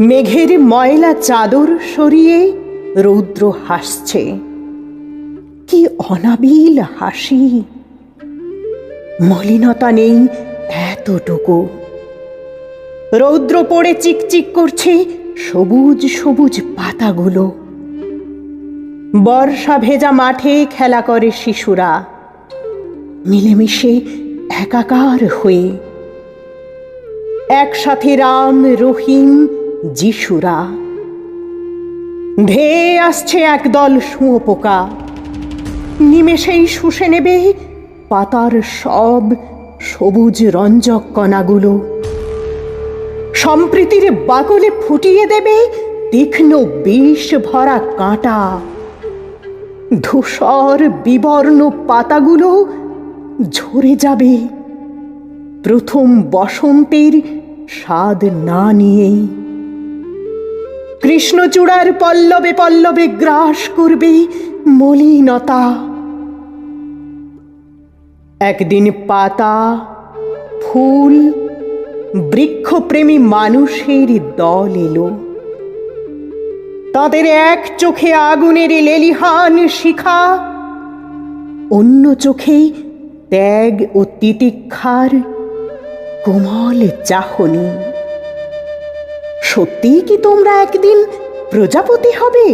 মেঘের ময়লা চাদর সরিয়ে রৌদ্র হাসছে। কি অনাবিল হাসি। মলিনতা নেই এতটুকু। রৌদ্র পড়ে চিকচিক করছে সবুজ সবুজ পাতাগুলো। বর্ষা ভেজা মাঠে খেলা করে শিশুরা। মিলেমিশে একাকার হয়ে। একসাথে রাম, রহিম যিশুরা। ধেয়ে আসছে একদল শুঁয়োপোকা নিমেষেই শুষে নেবে পাতার সব সবুজ রঞ্জক কণাগুলো। সম্প্রীতির বাকলে ফুটিয়ে দেবে তীক্ষ্ণ বিষ ভরা কাঁটা। ধূসর বিবর্ণ পাতাগুলো ঝরে যাবে। প্রথম বসন্তের স্বাদ না নিয়েই কৃষ্ণচূড়ার পল্লবে পল্লবে গ্রাস করবে মলিনতা। একদিন পাতা, ফুল, বৃক্ষপ্রেমী মানুষের দল এলো। তাদের এক চোখে আগুনের লেলিহান শিখা, অন্য চোখে ত্যাগ ও তিতিক্ষার কোমল চাহনি। সত্যিই কি তোমরা একদিন প্রজাপতি হবে?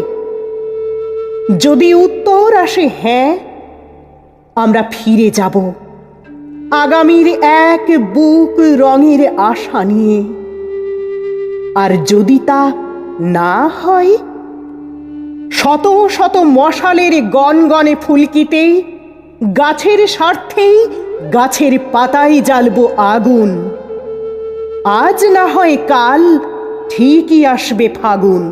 যদি উত্তর আসে হ্যাঁ আমরা ফিরে যাব। আগামীর এক বুক রঙের আশা নিয়ে। আর যদি তা না হয়, শত শত মশালের গনগনে ফুলকিতে, গাছের স্বার্থেই গাছের পাতায় জ্বালব আগুন। আজ না হয় কাল ঠিকই আসবে ফাগুন।